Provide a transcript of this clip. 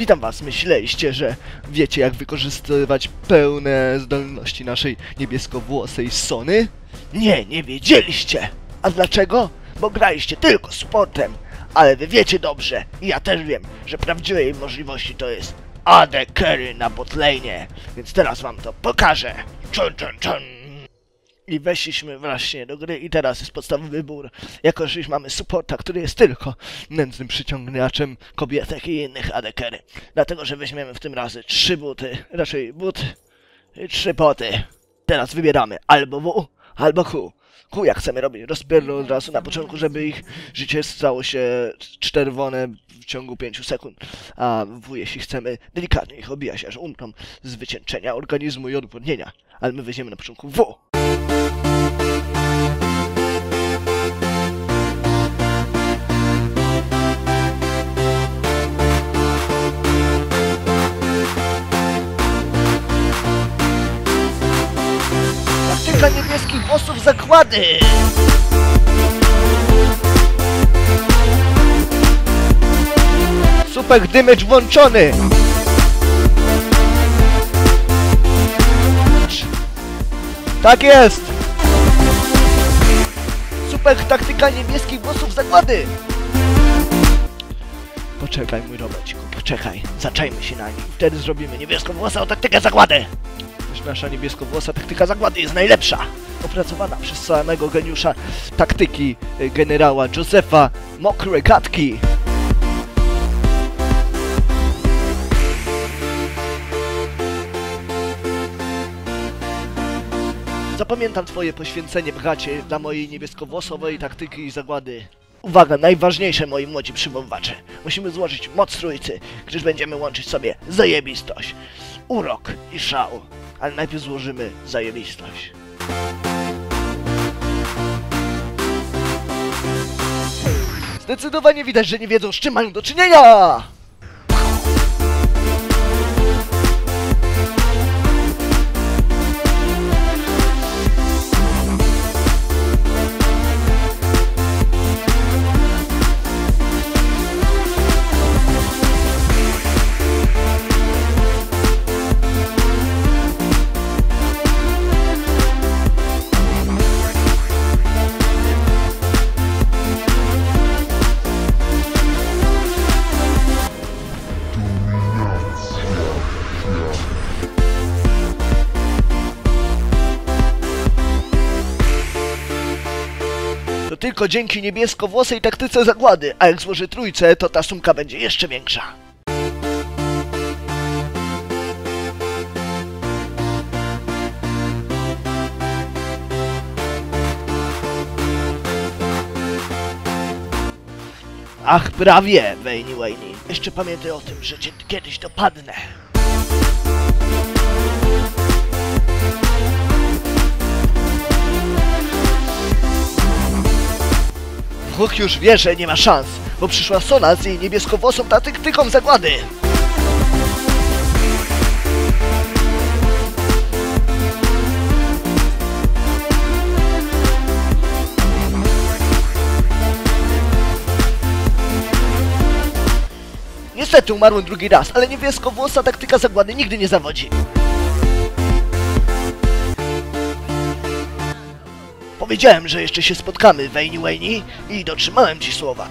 Witam was, myśleliście, że wiecie jak wykorzystywać pełne zdolności naszej niebieskowłosej Sony? Nie, nie wiedzieliście! A dlaczego? Bo graliście tylko sportem. Ale wy wiecie dobrze, i ja też wiem, że prawdziwe jej możliwości to jest AD Carry na botlane. Więc teraz wam to pokażę. Czun, czun, czun. I weszliśmy właśnie do gry i teraz jest podstawowy wybór, jako że już mamy supporta, który jest tylko nędznym przyciągniaczem kobietek i innych adekery. Dlatego, że weźmiemy w tym razie trzy buty, raczej but i trzy poty. Teraz wybieramy albo W, albo Q. Q jak chcemy robić rozpierdol od razu na początku, żeby ich życie stało się czerwone w ciągu 5 sekund. A W jeśli chcemy delikatnie ich obijać, aż umrą z wycieńczenia organizmu i odwodnienia. Ale my weźmiemy na początku W. niebieskich włosów zakłady! Super damage włączony! Tak jest! Super taktyka niebieskich włosów zakłady! Poczekaj mój robociku, poczekaj. Zaczajmy się na nim. Wtedy zrobimy niebieską włosą taktykę zakłady! Nasza niebieskowłosa taktyka zakłady jest najlepsza. Opracowana przez samego geniusza taktyki y, generała Josefa Mokre Gatki. Zapamiętam twoje poświęcenie, bracie, dla mojej niebieskowłosowej taktyki i zagłady. Uwaga, najważniejsze moi młodzi przywoływacze. Musimy złożyć moc trójcy, gdyż będziemy łączyć sobie zajebistość, urok i szał. Ale najpierw złożymy zajebistość. Zdecydowanie widać, że nie wiedzą z czym mają do czynienia! Tylko dzięki niebiesko-włosej taktyce zagłady, a jak złoży trójce, to ta sumka będzie jeszcze większa. Ach, prawie, Wayne Wayne. Jeszcze pamiętaj o tym, że cię kiedyś dopadnę. Bóg już wie, że nie ma szans, bo przyszła Sona z jej niebieskowłosą taktyką zagłady. Niestety umarłem drugi raz, ale niebieskowłosa taktyka zagłady nigdy nie zawodzi. Powiedziałem, że jeszcze się spotkamy, Wayne Wayne, i dotrzymałem ci słowa.